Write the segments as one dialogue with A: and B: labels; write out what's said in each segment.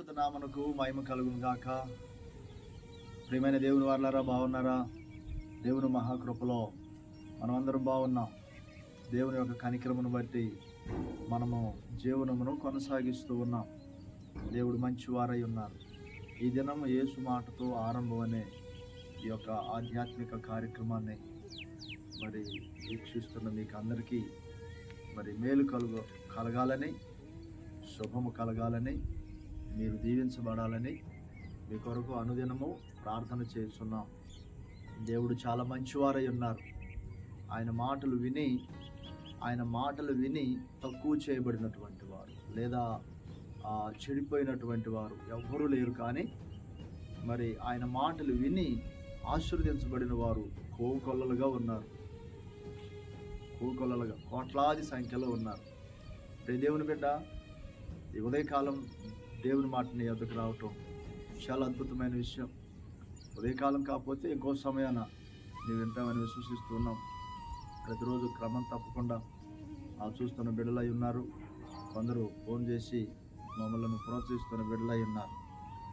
A: పరిశుద్ధ నామనకు మహిమ కలుగును గాక. ప్రియమైన దేవుని వాళ్ళారా బాగున్నారా? దేవుని మహాకృపలో మనమందరం బాగున్నాం. దేవుని యొక్క కనిక్రమను బట్టి మనము జీవనమును కొనసాగిస్తూ ఉన్నాం. దేవుడు మంచివారై ఉన్నారు. ఈ దినం యేసు మాటతో ఆరంభం అనే ఈ యొక్క ఆధ్యాత్మిక కార్యక్రమాన్ని మరి వీక్షిస్తున్న మీకు అందరికీ మరి మేలు కలుగు కలగాలని శుభము కలగాలని మీరు దీవించబడాలని మీ కొరకు అనుదినము ప్రార్థన చేస్తున్నాం. దేవుడు చాలా మంచివారై ఉన్నారు. ఆయన మాటలు విని ఆయన మాటలు విని తక్కువ చేయబడినటువంటి వారు లేదా చెడిపోయినటువంటి వారు ఎవ్వరూ లేరు కానీ మరి ఆయన మాటలు విని ఆశీర్వదించబడిన వారు కోకొల్లలుగా ఉన్నారు. కోకొల్లలుగా కోట్లాది సంఖ్యలో ఉన్నారు. దేవుని బిడ్డ ఈ ఉదయకాలం దేవుని మాటని ఎదుకు రావటం చాలా అద్భుతమైన విషయం. ఉదయకాలం కాకపోతే ఇంకో సమయాన నీ వింటామని విశ్వసిస్తూ ఉన్నాం. ప్రతిరోజు క్రమం తప్పకుండా ఆ చూస్తున్న బిడ్డలై ఉన్నారు. కొందరు ఫోన్ చేసి మమ్మల్ని ప్రోత్సహిస్తున్న బిడ్డలై ఉన్నారు.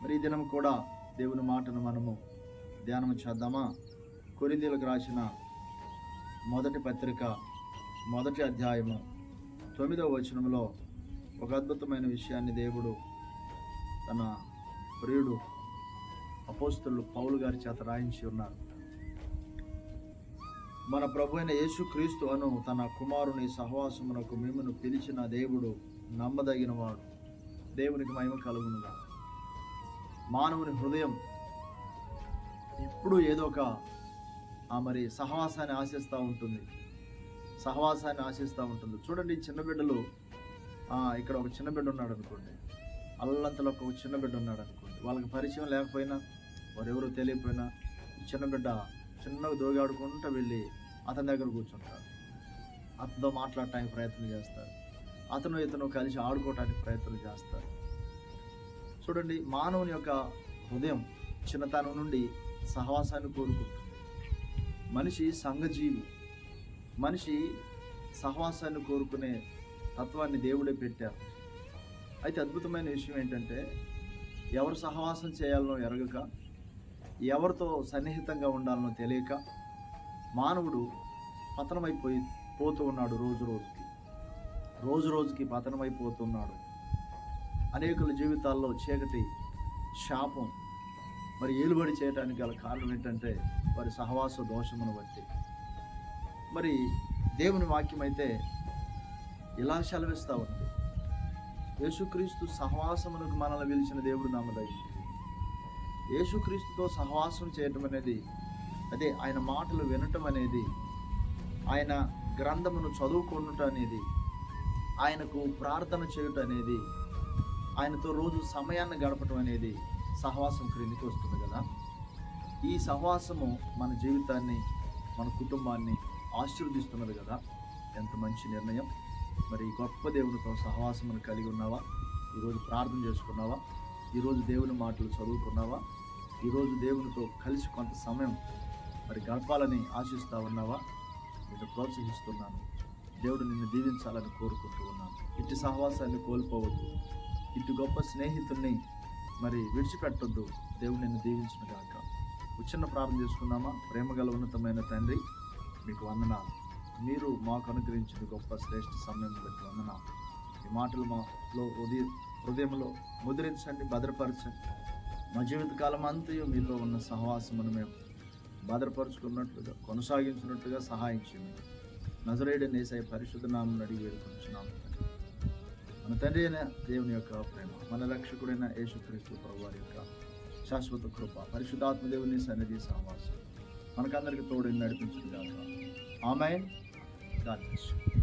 A: మరి ఈ దినం కూడా దేవుని మాటను మనము ధ్యానం చేద్దామా? కొరిందీలకు రాసిన మొదటి పత్రిక మొదటి అధ్యాయము తొమ్మిదవ వచనంలో ఒక అద్భుతమైన విషయాన్ని దేవుడు తన ప్రియుడు అపోస్తులు పౌలు గారి చేత రాయించి ఉన్నారు. మన ప్రభు అయిన యేసుక్రీస్తు అను తన కుమారుని సహవాసమునకు మిమ్మను పిలిచిన దేవుడు నమ్మదగిన వాడు దేవునికి మహిమ కలుగునుగా. మానవుని హృదయం ఎప్పుడూ ఏదో ఒక ఆ మరి సహవాసాన్ని ఆశిస్తూ ఉంటుంది. సహవాసాన్ని ఆశిస్తూ ఉంటుంది. చూడండి చిన్న బిడ్డలు ఇక్కడ ఒక చిన్న బిడ్డ ఉన్నాడు అనుకోండి అల్లంతలో ఒక చిన్న బిడ్డ ఉన్నాడు అనుకోండి. వాళ్ళకి పరిచయం లేకపోయినా వారు ఎవరు తెలియకపోయినా చిన్న బిడ్డ చిన్నగా దోగాడుకుంటూ వెళ్ళి అతని దగ్గర కూర్చుంటారు అతనితో మాట్లాడటానికి ప్రయత్నం చేస్తారు అతను ఇతను కలిసి ఆడుకోవటానికి ప్రయత్నం చేస్తారు చూడండి మానవుని యొక్క హృదయం చిన్నతనం నుండి సహవాసాన్ని కోరుకుంటుంది. మనిషి సంఘజీవి. మనిషి సహవాసాన్ని కోరుకునే తత్వాన్ని దేవుడే పెట్టారు అయితే అద్భుతమైన విషయం ఏంటంటే ఎవరు సహవాసం చేయాలనో ఎరగక ఎవరితో సన్నిహితంగా ఉండాలనో తెలియక మానవుడు పతనమైపోయి పోతూ ఉన్నాడు రోజు రోజుకి. రోజు రోజుకి పతనమైపోతున్నాడు. అనేకుల జీవితాల్లో చీకటి శాపం మరి ఏలుబడి చేయడానికి గల కారణం ఏంటంటే వారి సహవాస దోషమును బట్టి. మరి దేవుని వాక్యం అయితే ఇలా సెలవిస్తూ ఉంది. యేసుక్రీస్తు సహవాసమునకు మనల్ని పిలిచిన దేవుడు నమ్మదగింది యేసుక్రీస్తుతో సహవాసం చేయటం అనేది అదే ఆయన మాటలు వినటం అనేది ఆయన గ్రంథమును చదువుకోవటం అనేది ఆయనకు ప్రార్థన చేయటం అనేది ఆయనతో రోజు సమయాన్ని గడపటం అనేది సహవాసం క్రిందికి వస్తుంది కదా. ఈ సహవాసము మన జీవితాన్ని మన కుటుంబాన్ని ఆశీర్వదిస్తున్నది కదా. ఎంత మంచి నిర్ణయం. మరి గొప్ప దేవునితో సహవాసమును కలిగి ఉన్నావా? ఈరోజు ప్రార్థన చేసుకున్నావా? ఈరోజు దేవుని మాటలు చదువుకున్నావా? ఈరోజు దేవునితో కలిసి కొంత సమయం మరి గడపాలని ఆశిస్తూ ఉన్నావా? నేను ప్రోత్సహిస్తున్నాను. దేవుడు నిన్ను దీవించాలని కోరుకుంటూ ఉన్నాను. ఇంటి సహవాసాన్ని కోల్పోవద్దు. ఇంటి గొప్ప స్నేహితుల్ని మరి విడిచిపెట్టొద్దు. దేవుడు నిన్ను దీవించిన గాక. చిన్న ప్రార్థన చేసుకుందామా? ప్రేమగల ఉన్నతమైన తండ్రి మీకు వందనాలు. మీరు మాకు అనుగ్రహించిన గొప్ప శ్రేష్ఠ సమయం బట్టి వందన ఈ మాటలు మాలో హృదయ హృదయంలో ముద్రించండి భద్రపరచండి. మా జీవితకాలం అంతయు మీతో ఉన్న సహవాసమును మేము భద్రపరుచుకున్నట్లుగా కొనసాగించినట్లుగా సహాయించింది చేయండి. నజరేయుడు నేసే పరిశుద్ధ నామం అడిగి వేడుకుంటున్నాము మన తండ్రి అయిన దేవుని యొక్క ప్రేమ మన రక్షకుడైన యేసుక్రీస్తు ప్రభు వారి యొక్క శాశ్వత కృప పరిశుద్ధాత్మ దేవుని సన్నిధి సహవాసం మనకందరికి తోడు నడిపించుకుందాం ఆమె God bless you.